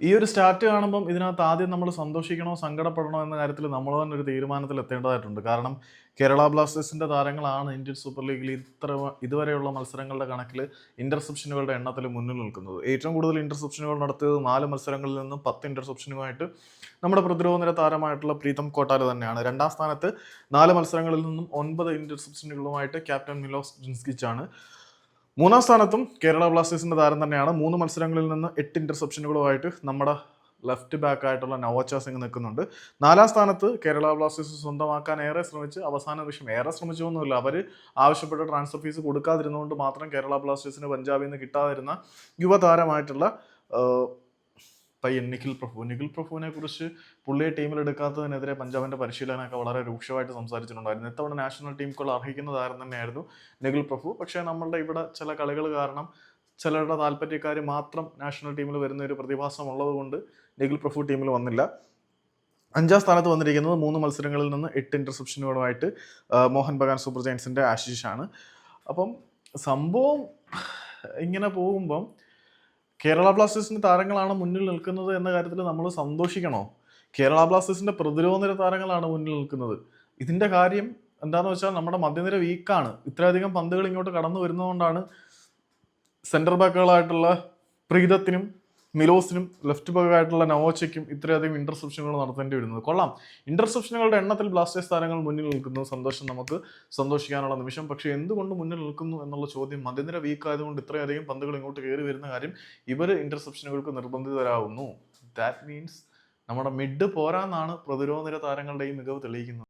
ഈ ഒരു സ്റ്റാർട്ട് കാണുമ്പം ഇതിനകത്ത് ആദ്യം നമ്മൾ സന്തോഷിക്കണോ സങ്കടപ്പെടണോ എന്ന കാര്യത്തിൽ നമ്മൾ തന്നെ ഒരു തീരുമാനത്തിൽ എത്തേണ്ടതായിട്ടുണ്ട്. കാരണം കേരള ബ്ലാസ്റ്റേഴ്സിന്റെ താരങ്ങളാണ് ഇന്ത്യൻ സൂപ്പർ ലീഗിൽ ഇത്ര ഇതുവരെയുള്ള മത്സരങ്ങളുടെ കണക്കിൽ ഇന്റർസെപ്ഷനുകളുടെ എണ്ണത്തിൽ മുന്നിൽ നിൽക്കുന്നത്. ഏറ്റവും കൂടുതൽ ഇന്റർസെപ്ഷനുകൾ നടത്തിയത് നാല് മത്സരങ്ങളിൽ നിന്നും പത്ത് ഇന്റർസെപ്ഷനുമായിട്ട് നമ്മുടെ പ്രതിരോധ നിര താരമായിട്ടുള്ള പ്രീതം കോട്ടാല തന്നെയാണ്. രണ്ടാം സ്ഥാനത്ത് നാല് മത്സരങ്ങളിൽ നിന്നും ഒൻപത് ഇന്റർസെപ്ഷനുകളുമായിട്ട് ക്യാപ്റ്റൻ മിലോസ് ജിൻസ്കിച്ചാണ്. മൂന്നാം സ്ഥാനത്തും കേരള ബ്ലാസ്റ്റേഴ്സിന്റെ താരം തന്നെയാണ്. മൂന്ന് മത്സരങ്ങളിൽ നിന്ന് എട്ട് ഇന്റർസെപ്ഷനുകളുമായിട്ട് നമ്മുടെ ലെഫ്റ്റ് ബാക്ക് ആയിട്ടുള്ള നവോച്ച സിംഗ് നിൽക്കുന്നുണ്ട്. നാലാം സ്ഥാനത്ത് കേരള ബ്ലാസ്റ്റേഴ്സ് സ്വന്തമാക്കാൻ ഏറെ ശ്രമിച്ച് അവസാന നിമിഷം ഏറെ ശ്രമിച്ചൊന്നുമില്ല. അവർ ആവശ്യപ്പെട്ട ട്രാൻസ്ഫർ ഫീസ് കൊടുക്കാതിരുന്നുകൊണ്ട് മാത്രം കേരള ബ്ലാസ്റ്റേഴ്സിന് പഞ്ചാബിൽ നിന്ന് കിട്ടാതിരുന്ന യുവതാരമായിട്ടുള്ള പയ്യൻ നിഖിൽ പ്രഭു നിഖിൽ പ്രഭുവിനെ കുറിച്ച് പുള്ളിയെ ടീമിൽ എടുക്കാത്തതിനെതിരെ പഞ്ചാബിന്റെ പരിശീലനമൊക്കെ വളരെ രൂക്ഷമായിട്ട് സംസാരിച്ചിട്ടുണ്ടായിരുന്നു. ഇത്തവണ നാഷണൽ ടീമുകൾ അർഹിക്കുന്ന താരം തന്നെയായിരുന്നു നിഖിൽ പ്രഭു. പക്ഷേ നമ്മളുടെ ഇവിടെ ചില കളികൾ കാരണം ചിലരുടെ താല്പര്യക്കാർ മാത്രം നാഷണൽ ടീമിൽ വരുന്ന ഒരു പ്രതിഭാസം ഉള്ളതുകൊണ്ട് നിഖിൽ പ്രഭു ടീമിൽ വന്നില്ല. അഞ്ചാം സ്ഥാനത്ത് വന്നിരിക്കുന്നത് മൂന്ന് മത്സരങ്ങളിൽ നിന്ന് എട്ട് ഇന്റർസെപ്ഷനുകളുമായിട്ട് മോഹൻ ബഗാൻ സൂപ്പർ ജയൻസിന്റെ ആശിഷാണ്. അപ്പം സംഭവം ഇങ്ങനെ പോകുമ്പം കേരള ബ്ലാസ്റ്റേഴ്സിന്റെ താരങ്ങളാണ് മുന്നിൽ നിൽക്കുന്നത് എന്ന കാര്യത്തിൽ നമ്മൾ സന്തോഷിക്കണോ? കേരള ബ്ലാസ്റ്റേഴ്സിന്റെ പ്രതിരോധ നിര താരങ്ങളാണ് മുന്നിൽ നിൽക്കുന്നത്. ഇതിന്റെ കാര്യം എന്താണെന്ന് വെച്ചാൽ നമ്മുടെ മധ്യനിര വീക്കാണ് ഇത്രയധികം പന്തുകൾ ഇങ്ങോട്ട് കടന്നു വരുന്നതുകൊണ്ടാണ് സെന്റർ ബാക്കുകളായിട്ടുള്ള പ്രീതത്തിനും മിലോസിനും ലെഫ്റ്റ് ബാക്കായിട്ടുള്ള നവോച്ചയ്ക്കും ഇത്രയധികം ഇന്റർസെപ്ഷനുകൾ നടത്തേണ്ടി വരുന്നത് കൊള്ളാം. ഇന്റർസെപ്ഷനുകളുടെ എണ്ണത്തിൽ ബ്ലാസ്റ്റേഴ്സ് താരങ്ങൾ മുന്നിൽ നിൽക്കുന്നു. സന്തോഷം നമുക്ക് സന്തോഷിക്കാനുള്ള നിമിഷം. പക്ഷേ എന്തുകൊണ്ട് മുന്നിൽ നിൽക്കുന്നു എന്നുള്ള ചോദ്യം മധ്യനിര വീക്ക് ആയതുകൊണ്ട് ഇത്രയധികം പന്തുകൾ ഇങ്ങോട്ട് കയറി വരുന്ന കാര്യം ഇവർ ഇന്റർസെപ്ഷനുകൾക്ക് നിർബന്ധിതരാകുന്നു. ദാറ്റ് മീൻസ് നമ്മുടെ മിഡ് പോരാന്നാണ് പ്രതിരോധനിര താരങ്ങളുടെ ഈ മികവ് തെളിയിക്കുന്നത്.